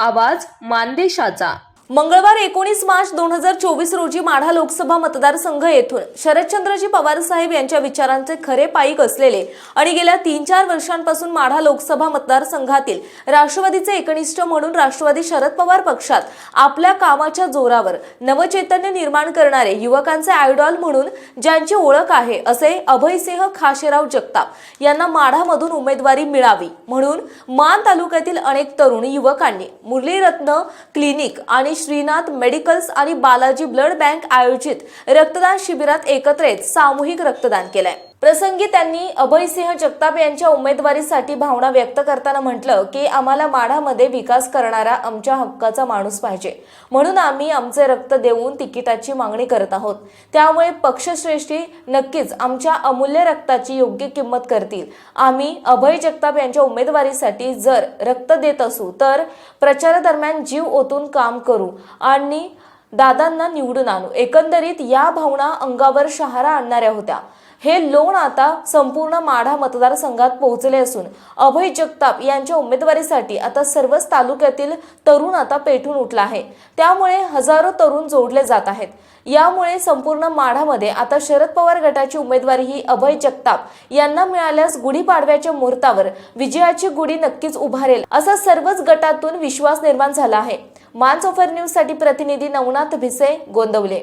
आवाज मानदेशाचा. मंगळवार एकोणीस मार्च दोन हजार चोवीस रोजी माढा लोकसभा मतदारसंघ येथून शरदचंद्रजी पवार साहेब यांच्या विचारांचे खरे पाईक असलेले आणि गेल्या तीन चार वर्षांपासून माढा लोकसभा मतदारसंघातील राष्ट्रवादीचे एकनिष्ठ म्हणून राष्ट्रवादी शरद पवार पक्षात आपल्या कामाच्या जोरावर नवचैतन्य निर्माण करणारे युवकांचे आयडॉल म्हणून ज्यांची ओळख आहे असे अभयसिंह खाशेराव जगताप यांना माढामधून उमेदवारी मिळावी म्हणून मान तालुक्यातील अनेक तरुण युवकांनी मुरलीरत्न क्लिनिक आणि श्रीनाथ मेडिकल्स आणि बालाजी ब्लड बँक आयोजित रक्तदान शिबिरात एकत्रित सामूहिक रक्तदान केलंय. प्रसंगी त्यांनी अभयसिंह जगताप यांच्या उमेदवारीसाठी भावना व्यक्त करताना म्हटलं की आम्हाला माढामध्ये विकास करणारा आमच्या हक्काचा माणूस पाहिजे. म्हणून आम्ही आमचे रक्त देऊन तिकिटाची मागणी करत आहोत. त्यामुळे पक्षश्रेष्ठी नक्कीच आमच्या अमूल्य रक्ताची योग्य किंमत करतील. आम्ही अभय जगताप यांच्या उमेदवारीसाठी जर रक्त देत असू तर प्रचारादरम्यान जीव ओतून काम करू आणि दादांना निवडून आणू. एकंदरीत या भावना अंगावर शहारा आणणाऱ्या होत्या. हे लोण आता संपूर्ण माढा मतदारसंघात पोहोचले असून अभय जगताप यांच्या उमेदवारीसाठी आता सर्वच तालुक्यातील तरुण आता पेटून उठला आहे. त्यामुळे हजारो तरुण जोडले जात आहेत. यामुळे संपूर्ण माढामध्ये आता शरद पवार गटाची उमेदवारी ही अभय जगताप यांना मिळाल्यास गुढीपाडव्याच्या मुहूर्तावर विजयाची गुढी नक्कीच उभारेल असा सर्वच गटातून विश्वास निर्माण झाला आहे. मानसोफर न्यूजसाठी प्रतिनिधी नवनाथ भिसे गोंदवले.